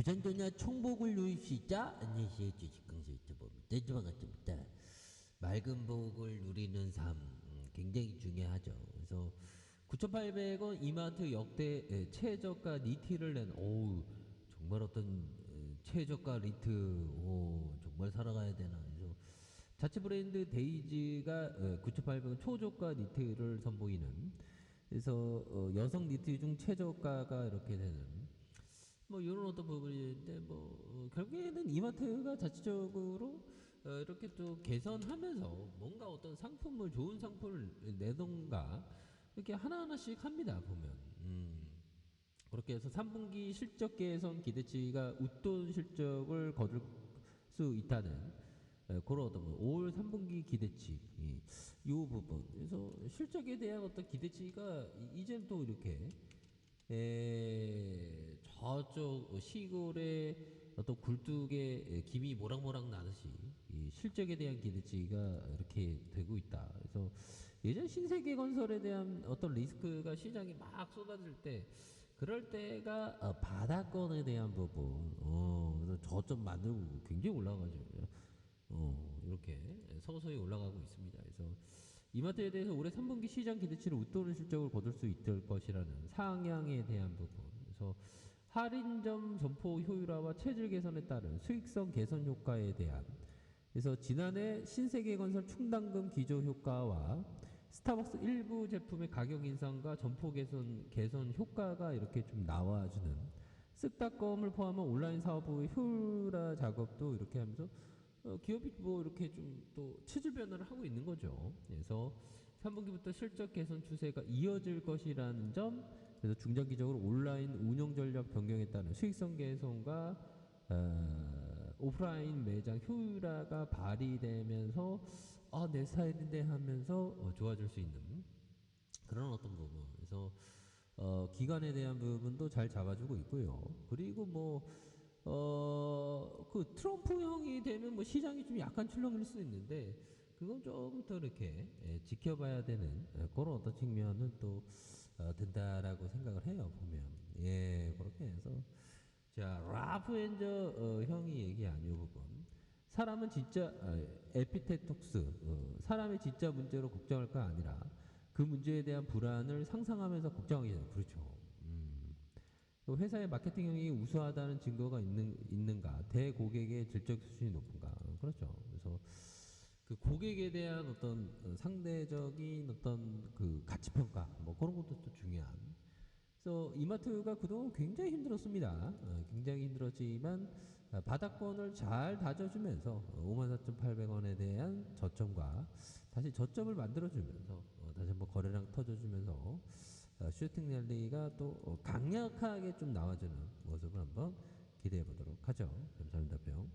주전도냐 총복을 누립시다. 안녕하세요. 주식 강사 유튜버입니다. 네, 반갑습니다. 맑은 복을 누리는 삶 음, 굉장히 중요하죠. 그래서 9,800원 이마트 역대 에, 최저가 니트를 낸 오우 정말 어떤 에, 최저가 리트 오 정말 살아가야 되나 그래서 자체 브랜드 데이지가 9,800원 초저가 니트를 선보이는 그래서 어, 여성 니트 중 최저가가 이렇게 되는 뭐 이런 어떤 부분인데 뭐 어, 결국에는 이마트가 자체적으로 어, 이렇게 또 개선하면서 뭔가 어떤 상품을 좋은 상품을 내던가 이렇게 하나하나씩 합니다 보면 음. 그렇게 해서 3분기 실적 개선 기대치가 웃돈 실적을 거둘 수 있다는 에, 그런 어떤 부분. 올 3분기 기대치 이, 이 부분 그래서 실적에 대한 어떤 기대치가 이- 이제는 또 이렇게 에, 저쪽 시골의 어떤 굴뚝에 김이 모락모락 나듯이 이 실적에 대한 기대치가 이렇게 되고 있다. 그래서 예전 신세계 건설에 대한 어떤 리스크가 시장이 막 쏟아질 때 그럴 때가 어, 바닥권에 대한 부분, 어, 저점 만들고 굉장히 올라가죠. 어, 이렇게 서서히 올라가고 있습니다. 그래서 이마트에 대해서 올해 3분기 시장 기대치를 웃도는 실적을 거둘 수 있을 것이라는 상향에 대한 부분. 그래서 할인점 점포 효율화와 체질 개선에 따른 수익성 개선 효과에 대한 그래서 지난해 신세계 건설 충당금 기조 효과와 스타벅스 일부 제품의 가격 인상과 점포 개선 개선 효과가 이렇게 좀 나와주는 쓱닷컴을 포함한 온라인 사업의 효율화 작업도 이렇게 하면서 어, 기업이 뭐 이렇게 좀 또 체질 변화를 하고 있는 거죠. 그래서 3분기부터 실적 개선 추세가 이어질 것이라는 점, 그래서 중장기적으로 온라인 운영 전략 변경에 따른 수익성 개선과 어, 오프라인 매장 효율화가 발휘되면서 아, 내 스타일인데 하면서 어, 좋아질 수 있는 그런 어떤 부분. 그래서 어, 기간에 대한 부분도 잘 잡아주고 있고요. 그리고 뭐 어, 그 트럼프 형이 되면 뭐 시장이 좀 약간 출렁일 수 있는데 그건 조금 더 이렇게 예, 지켜봐야 되는 예, 그런 어떤 측면은 또 어, 된다라고 생각을 해요 보면. 예 그렇게 해서. 자 라프 엔저 어, 형이 얘기한 이 부분 사람은 진짜 어, 에피테톡스 어, 사람의 진짜 문제로 걱정할 거 아니라 그 문제에 대한 불안을 상상하면서 걱정하게 되는 그렇죠. 회사의 마케팅형이 우수하다는 증거가 있는, 있는가? 대고객의 질적 수준이 높은가? 어, 그렇죠. 그래서 그 고객에 대한 어떤 어, 상대적인 어떤 그 가치평가, 뭐 그런 것도 또 중요한. 그래서 이마트가 그동안 굉장히 힘들었습니다. 어, 굉장히 힘들었지만 어, 바닥권을 잘 다져주면서 54,800원에 대한 저점과 다시 저점을 만들어주면서 어, 다시 한번 거래량 터져주면서 어, 슈팅 랠리가 또 어, 강력하게 좀 나와주는 모습을 한번 기대해 보도록 하죠. 감사합니다, 병.